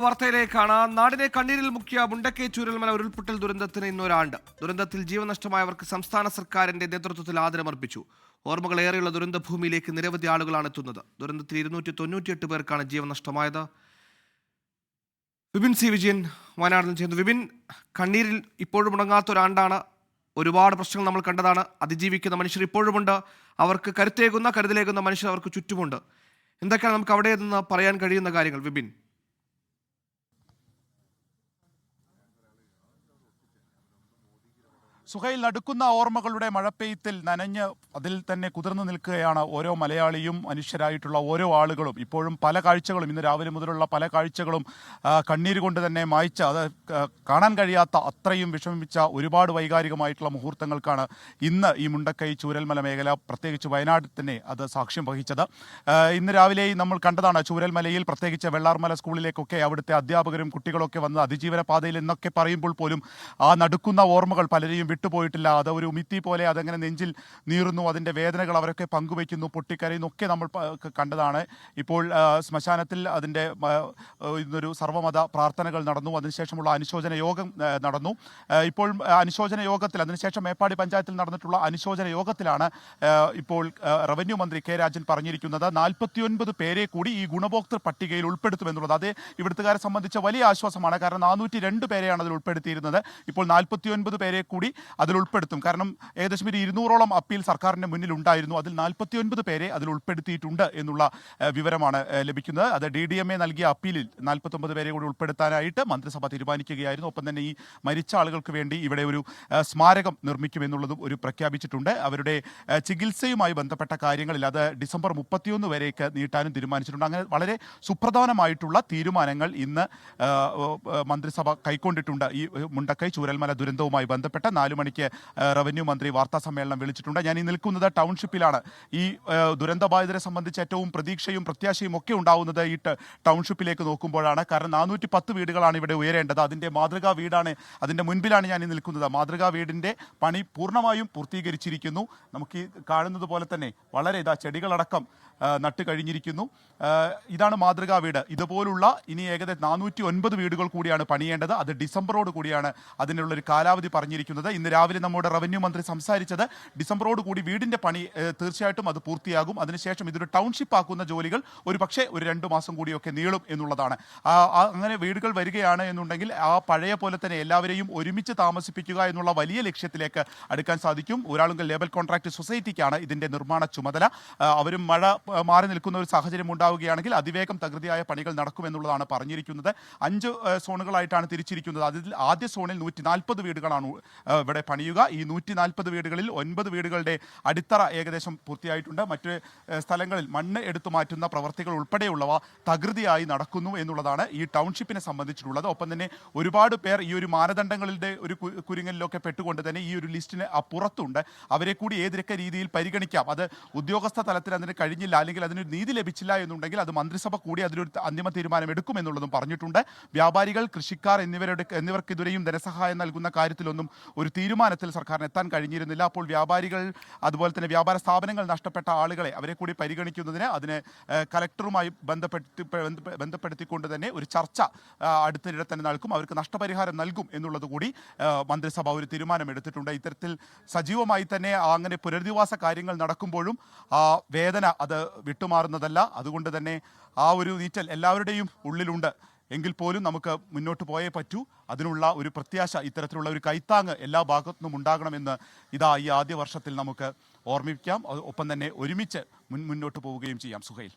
വാർത്തയിലേക്കാണ്. നാടിനെ കണ്ണീരിൽ മുക്കിയ മുണ്ടക്കൈ ചൂരൽമല ഉരുൾപൊട്ടൽ ദുരന്തത്തിന് ഇന്നൊരാണ്ട്. ദുരന്തത്തിൽ ജീവൻ നഷ്ടമായവർക്ക് സംസ്ഥാന സർക്കാരിന്റെ നേതൃത്വത്തിൽ ആദരമർപ്പിച്ചു. ഓർമ്മകൾ ഏറെയുള്ള ദുരന്ത ഭൂമിയിലേക്ക് നിരവധി ആളുകളാണ് എത്തുന്നത്. ദുരന്തത്തിൽ ഇരുന്നൂറ്റി തൊണ്ണൂറ്റിയെട്ട് പേർക്കാണ് ജീവൻ നഷ്ടമായത് വിപിൻ സി വിജയൻ വയനാടിൽ ചെയ്യുന്നു വിപിൻ കണ്ണീരിൽ ഇപ്പോഴും മുടങ്ങാത്ത ഒരാണ്ടാണ് ഒരുപാട് പ്രശ്നങ്ങൾ നമ്മൾ കണ്ടതാണ്. അതിജീവിക്കുന്ന മനുഷ്യർ ഇപ്പോഴുമുണ്ട്. അവർക്ക് കരുത്തേകുന്ന കരുതലേകുന്ന മനുഷ്യർ അവർക്ക് ചുറ്റുമുണ്ട്. എന്തൊക്കെയാണ് നമുക്ക് അവിടെ നിന്ന് പറയാൻ കഴിയുന്ന കാര്യങ്ങൾ? വിപിൻ. സുഹൈൽ നടുക്കുന്ന ഓർമ്മകളുടെ മഴപ്പെയ്ത്തിൽ നനഞ്ഞ് അതിൽ തന്നെ കുതിർന്നു നിൽക്കുകയാണ് ഓരോ മലയാളിയും മനുഷ്യരായിട്ടുള്ള ഓരോ ആളുകളും. ഇപ്പോഴും പല കാഴ്ചകളും ഇന്ന് രാവിലെ മുതലുള്ള പല കാഴ്ചകളും കണ്ണീര് കൊണ്ട് തന്നെ മായ്ച്ച അത് കാണാൻ കഴിയാത്ത അത്രയും വിഷമിച്ച ഒരുപാട് വൈകാരികമായിട്ടുള്ള മുഹൂർത്തങ്ങൾക്കാണ് ഇന്ന് ഈ മുണ്ടക്കൈ ചൂരൽമല മേഖല പ്രത്യേകിച്ച് വയനാട്ടിൽ തന്നെ അത് സാക്ഷ്യം വഹിച്ചത്. ഇന്ന് രാവിലെ നമ്മൾ കണ്ടതാണ് ചൂരൽമലയിൽ പ്രത്യേകിച്ച് വെള്ളാർമല സ്കൂളിലേക്കൊക്കെ അവിടുത്തെ അധ്യാപകരും കുട്ടികളൊക്കെ വന്ന് അതിജീവന പാതയിൽ എന്നൊക്കെ പറയുമ്പോൾ പോലും ആ നടുക്കുന്ന ഓർമ്മകൾ പലരെയും വിട്ടുപോയിട്ടില്ല. അത് ഒരു മിത്തി പോലെ അതങ്ങനെ നെഞ്ചിൽ നീറുന്നു അതിന്റെ വേദനകൾ അവരൊക്കെ പങ്കുവയ്ക്കുന്നു പൊട്ടിക്കരയുന്നു ഒക്കെ നമ്മൾ കണ്ടതാണ്. ഇപ്പോൾ ശ്മശാനത്തിൽ അതിന്റെ ഇന്നൊരു സർവമത പ്രാർത്ഥനകൾ നടന്നു. അതിനുശേഷമുള്ള അനുശോചന യോഗം നടന്നു. ഇപ്പോൾ അനുശോചന യോഗത്തിൽ അതിനുശേഷം മേപ്പാടി പഞ്ചായത്തിൽ നടന്നിട്ടുള്ള അനുശോചന യോഗത്തിലാണ് ഇപ്പോൾ റവന്യൂ മന്ത്രി കെ രാജൻ പറഞ്ഞിരിക്കുന്നത്. നാൽപ്പത്തിയൊൻപത് പേരെ കൂടി ഈ ഗുണഭോക്തൃ പട്ടികയിൽ ഉൾപ്പെടുത്തുമെന്നുള്ളത്. അത് ഇവിടുത്തുകാരെ സംബന്ധിച്ച വലിയ ആശ്വാസമാണ്. കാരണം നാനൂറ്റി രണ്ട് പേരെയാണ് അതിൽ ഉൾപ്പെടുത്തിയിരുന്നത്. ഇപ്പോൾ നാൽപ്പത്തിയൊൻപത് പേരെ കൂടി അതിൽ ഉൾപ്പെടുത്തും. കാരണം ഏകദേശം ഒരു ഇരുന്നൂറോളം അപ്പീൽ സർക്കാരിന്റെ മുന്നിൽ ഉണ്ടായിരുന്നു. അതിൽ നാൽപ്പത്തിയൊൻപത് പേരെ അതിൽ ഉൾപ്പെടുത്തിയിട്ടുണ്ട് എന്നുള്ള വിവരമാണ് ലഭിക്കുന്നത്. അത് ഡി ഡി എം എ നൽകിയ അപ്പീലിൽ നാൽപ്പത്തൊമ്പത് പേരെ കൂടി ഉൾപ്പെടുത്താനായിട്ട് മന്ത്രിസഭ തീരുമാനിക്കുകയായിരുന്നു. ഒപ്പം തന്നെ ഈ മരിച്ച ആളുകൾക്ക് വേണ്ടി ഇവിടെ ഒരു സ്മാരകം നിർമ്മിക്കുമെന്നുള്ളതും ഒരു പ്രഖ്യാപിച്ചിട്ടുണ്ട്. അവരുടെ ചികിത്സയുമായി ബന്ധപ്പെട്ട കാര്യങ്ങളിൽ അത് ഡിസംബർ മുപ്പത്തിയൊന്ന് വരേക്ക് നീട്ടാനും തീരുമാനിച്ചിട്ടുണ്ട്. അങ്ങനെ വളരെ സുപ്രധാനമായിട്ടുള്ള തീരുമാനങ്ങൾ ഇന്ന് മന്ത്രിസഭ കൈക്കൊണ്ടിട്ടുണ്ട്. ഈ മുണ്ടക്കൈ ചൂരൽമല ദുരന്തവുമായി ബന്ധപ്പെട്ട നാലു മണിക്ക് റവന്യൂ മന്ത്രി വാർത്താ സമ്മേളനം വിളിച്ചിട്ടുണ്ട്. ഞാൻ ഈ നിൽക്കുന്നത് ടൗൺഷിപ്പിലാണ്. ഈ ദുരന്തബാധിതരെ സംബന്ധിച്ച് ഏറ്റവും പ്രതീക്ഷയും പ്രത്യാശയും ഒക്കെ ഉണ്ടാവുന്നത് ഈ ടൗൺഷിപ്പിലേക്ക് നോക്കുമ്പോഴാണ്. കാരണം നാനൂറ്റി പത്ത് വീടുകളാണ് ഇവിടെ ഉയരേണ്ടത്. അതിന്റെ മാതൃകാ വീടാണ് അതിന്റെ മുൻപിലാണ് ഞാൻ ഈ നിൽക്കുന്നത്. മാതൃകാ വീടിന്റെ പണി പൂർണമായും പൂർത്തീകരിച്ചിരിക്കുന്നു. നമുക്ക് ഈ കാണുന്നത് പോലെ തന്നെ വളരെ ഇതാ ചെടികളടക്കം നട്ട് കഴിഞ്ഞിരിക്കുന്നു. ഇതാണ് മാതൃകാ വീട്. ഇതുപോലുള്ള ഇനി ഏകദേശം നാനൂറ്റി ഒൻപത് വീടുകൾ കൂടിയാണ് പണിയേണ്ടത്. അത് ഡിസംബറോട് കൂടിയാണ് അതിനുള്ളൊരു കാലാവധി പറഞ്ഞിരിക്കുന്നത്. ഇന്ന് രാവിലെ നമ്മുടെ റവന്യൂ മന്ത്രി സംസാരിച്ചത് ഡിസംബറോട് കൂടി വീടിന്റെ പണി തീർച്ചയായിട്ടും അത് പൂർത്തിയാകും. അതിനുശേഷം ഇതൊരു ടൗൺഷിപ്പ് ആക്കുന്ന ജോലികൾ ഒരു പക്ഷേ ഒരു രണ്ട് മാസം കൂടിയൊക്കെ നീളും എന്നുള്ളതാണ്. അങ്ങനെ വീടുകൾ വരികയാണ് എന്നുണ്ടെങ്കിൽ ആ പഴയ പോലെ തന്നെ എല്ലാവരെയും ഒരുമിച്ച് താമസിപ്പിക്കുക എന്നുള്ള വലിയ ലക്ഷ്യത്തിലേക്ക് അടുക്കാൻ സാധിക്കും. ഒരാളുകൾ ലേബൽ കോൺട്രാക്ട് സൊസൈറ്റിക്കാണ് ഇതിന്റെ നിർമ്മാണ ചുമതല. അവരും മഴ മാറി നിൽക്കുന്ന ഒരു സാഹചര്യം ഉണ്ടാവുകയാണെങ്കിൽ അതിവേഗം തകൃതിയായ പണികൾ നടക്കുമെന്നുള്ളതാണ് പറഞ്ഞിരിക്കുന്നത്. അഞ്ച് സോണുകളായിട്ടാണ് തിരിച്ചിരിക്കുന്നത്. അതിൽ ആദ്യ സോണിൽ നൂറ്റി നാൽപ്പത് വീടുകളാണ് ആ, ഇവിടെ പണിയുക. ഈ നൂറ്റി നാൽപ്പത് വീടുകളിൽ ഒൻപത് വീടുകളുടെ അടിത്തറ ഏകദേശം പൂർത്തിയായിട്ടുണ്ട്. മറ്റ് സ്ഥലങ്ങളിൽ മണ്ണ് എടുത്തു മാറ്റുന്ന പ്രവർത്തികൾ ഉൾപ്പെടെയുള്ളവ തകൃതിയായി നടക്കുന്നു എന്നുള്ളതാണ് ഈ ടൗൺഷിപ്പിനെ സംബന്ധിച്ചിട്ടുള്ളത്. ഒപ്പം തന്നെ ഒരുപാട് പേർ ഈ ഒരു മാനദണ്ഡങ്ങളുടെ ഒരു കുരുങ്ങലിലൊക്കെ പെട്ടുകൊണ്ട് തന്നെ ഈ ഒരു ലിസ്റ്റിന് അപ്പുറത്തുണ്ട്. അവരെ കൂടി ഏതൊക്കെ രീതിയിൽ പരിഗണിക്കാം? അത് ഉദ്യോഗസ്ഥ തലത്തിൽ അതിന് കഴിഞ്ഞില്ല അല്ലെങ്കിൽ അതിന് നീതി ലഭിച്ചില്ല എന്നുണ്ടെങ്കിൽ അത് മന്ത്രിസഭ കൂടി അതിലൊരു അന്തിമ തീരുമാനം എടുക്കുമെന്നുള്ളതും പറഞ്ഞിട്ടുണ്ട്. വ്യാപാരികൾ കൃഷിക്കാർ എന്നിവരുടെ എന്നിവർക്ക് ഇതുവരെയും ധനസഹായം നൽകുന്ന കാര്യത്തിലൊന്നും ഒരു തീരുമാനത്തിൽ സർക്കാരിന് എത്താൻ കഴിഞ്ഞിരുന്നില്ല. അപ്പോൾ വ്യാപാരികൾ അതുപോലെ തന്നെ വ്യാപാര സ്ഥാപനങ്ങൾ നഷ്ടപ്പെട്ട ആളുകളെ അവരെ കൂടി പരിഗണിക്കുന്നതിന് അതിന് കലക്ടറുമായി ബന്ധപ്പെട്ട് ബന്ധപ്പെടുത്തിക്കൊണ്ട് തന്നെ ഒരു ചർച്ച അടുത്തിടെ തന്നെ നൽകും അവർക്ക് നഷ്ടപരിഹാരം നൽകും എന്നുള്ളത് കൂടി മന്ത്രിസഭ ഒരു തീരുമാനമെടുത്തിട്ടുണ്ട്. ഇത്തരത്തിൽ സജീവമായി തന്നെ അങ്ങനെ പുനരധിവാസ കാര്യങ്ങൾ നടക്കുമ്പോഴും ആ വേദന അത് വിട്ടുമാറുന്നതല്ല. അതുകൊണ്ട് തന്നെ ആ ഒരു നീറ്റൽ എല്ലാവരുടെയും ഉള്ളിലുണ്ട്. എങ്കിൽ പോലും നമുക്ക് മുന്നോട്ട് പോയേ പറ്റൂ. അതിനുള്ള ഒരു പ്രത്യാശ ഇത്തരത്തിലുള്ള ഒരു കൈത്താങ് എല്ലാ ഭാഗത്തുനിന്നും ഉണ്ടാകണമെന്ന് ഇതാ ഈ ആദ്യ വർഷത്തിൽ നമുക്ക് ഓർമ്മിക്കാം. ഒപ്പം തന്നെ ഒരുമിച്ച് മുൻ മുന്നോട്ട് പോവുകയും ചെയ്യാം. സുഹൈൽ.